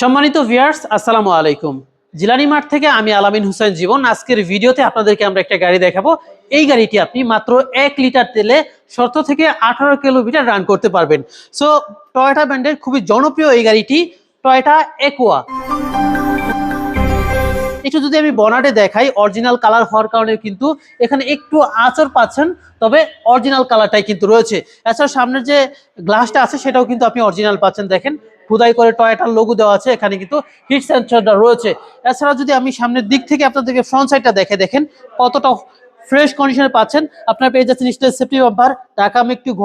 সম্মানিত ভিয়ার্স আসসালামু আলাইকুম। জিলানি মাঠ থেকে আমি আলামিন হুসেন জীবন। আজকের ভিডিওতে আপনাদেরকে আমরা একটা গাড়ি দেখাবো। এই গাড়িটি আপনি মাত্র এক লিটার তেলে সতেরো থেকে আঠারো কিলোমিটার রান করতে পারবেন। সো টয়টা ব্র্যান্ডের খুবই জনপ্রিয় এই গাড়িটি টয়টা একোয়া একটু যদি আমি বনাটে দেখাই অরিজিনাল কালার হওয়ার কারণে কিন্তু এখানে একটু আঁচড় পাচ্ছেন, তবে অরিজিনাল কালারটাই কিন্তু রয়েছে। এছাড়া সামনের যে গ্লাসটা আছে, সেটাও কিন্তু আপনি অরিজিনাল পাচ্ছেন। দেখেন, খুদাই করে টয়টার লঘু দেওয়া আছে, এখানে কিন্তু হিট সেন্সরটা রয়েছে। এছাড়া যদি আমি সামনের দিক থেকে আপনাদেরকে ফ্রন্ট সাইডটা দেখে দেখেন, কতটা ফ্রেশ কন্ডিশনে পাচ্ছেন। আপনার পেয়ে যাচ্ছেন স্টেজ সেফটি বাম্পার ঢাকা একটু ঘ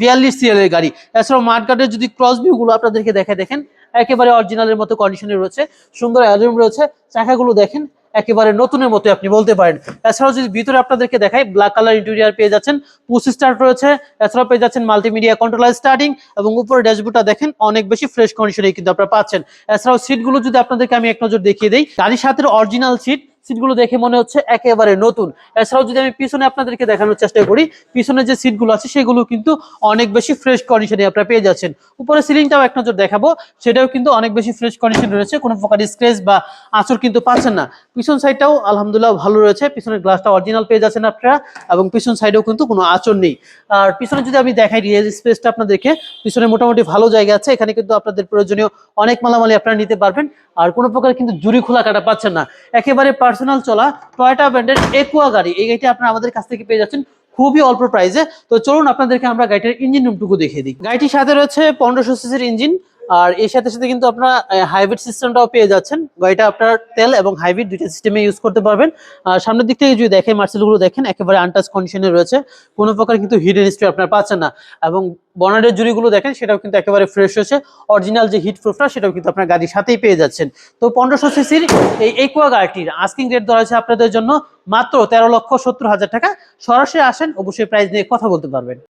বিয়াল্লিশ সিএল এর গাড়ি। এছাড়াও মাঠগার্ডের যদি ক্রস ভিউ গুলো আপনাদেরকে দেখে দেখেন, একেবারে অরিজিনালের মতো কন্ডিশনে রয়েছে। সুন্দর অ্যালুম রয়েছে। চাকাগুলো দেখেন, একেবারে নতুনের মতো আপনি বলতে পারেন। এছাড়াও যদি ভিতরে আপনাদেরকে দেখাই ব্ল্যাক কালার ইন্টেরিয়ার পেয়ে যাচ্ছেন পুশ স্টার্ট রয়েছে। এছাড়াও পেয়ে যাচ্ছেন মাল্টিমিডিয়া কন্ট্রোলার স্টার্টিং এবং উপরে ড্যাশবোর্ডটা দেখেন, অনেক বেশি ফ্রেশ কন্ডিশনে কিন্তু আপনারা পাচ্ছেন। এছাড়াও সিটগুলো যদি আপনাদেরকে আমি এক নজর দেখিয়ে দিই, গাড়ির সাথে অরিজিনাল সিট সিটগুলো দেখে মনে হচ্ছে একেবারে নতুন। এছাড়াও যদি আমি পিছনে আপনাদেরকে দেখানোর চেষ্টা করি, পিছনে যে সিটগুলো আছে, সেগুলো কিন্তু অনেক বেশি ফ্রেশ কন্ডিশনে আপনারা পেয়ে যাচ্ছেন। উপরে সিলিংটাও এক নজর দেখাবো, সেটাও কিন্তু অনেক বেশি ফ্রেশ কন্ডিশন রয়েছে, কোনো প্রকার স্ক্রেচ বা আঁচড় কিন্তু পাচ্ছেন না। পিছন সাইডটাও আলহামদুলিল্লাহ ভালো রয়েছে, পিছনের গ্লাসটা অরিজিনাল পেয়ে যাচ্ছেন আপনারা, এবং পিছন সাইডেও কিন্তু কোনো আঁচড় নেই। আর পিছনে যদি আমি দেখাই রিয়েল স্পেসটা আপনাদেরকে, পিছনে মোটামুটি ভালো জায়গা আছে, এখানে কিন্তু আপনাদের প্রয়োজনীয় অনেক মালামালি আপনারা নিতে পারবেন, আর কোনো প্রকার কিন্তু জুরি খোলা কাটা পাচ্ছেন না। একেবারে পার্সোনাল চলা টয়টা ব্র্যান্ডের একুয়া গাড়ি। এই গাড়িটি আপনারা আমাদের কাছ থেকে পেয়ে যাচ্ছেন খুবই অল্প প্রাইসে। তো চলুন আপনাদেরকে আমরা গাড়িটার ইঞ্জিন রুমটুকু দেখিয়ে দিই। গাড়িটির সাথে রয়েছে পনেরোশো সিসির ইঞ্জিন। আর এর সাথে সাথে কিন্তু আপনারা হাইব্রিড সিস্টেমটাও পেয়ে যাচ্ছেন। গাড়িটা আপনার তেল এবং হাইব্রিড দুইটা সিস্টেমে ইউজ করতে পারবেন। আর সামনের দিক থেকে যদি দেখেন, মার্সেলগুলো দেখেন, একেবারে আনটাচ কন্ডিশনে রয়েছে। কোনো প্রকার কিন্তু হিডেন হিস্ট্রি আপনার পাচ্ছেন না। এবং বনারের জুড়িগুলো দেখেন, সেটাও কিন্তু একেবারে ফ্রেশ হয়েছে অরিজিনাল যে হিট প্রুফটা সেটাও কিন্তু আপনার গাড়ির সাথেই পেয়ে যাচ্ছেন। তো পনেরোশো সিসির এই একুয়া গাড়িটির আস্কিং রেট ধরা হয়েছে আপনাদের জন্য মাত্র তেরো লক্ষ সত্তর হাজার টাকা। সরাসরি আসেন, অবশ্যই প্রাইস নিয়ে কথা বলতে পারবেন।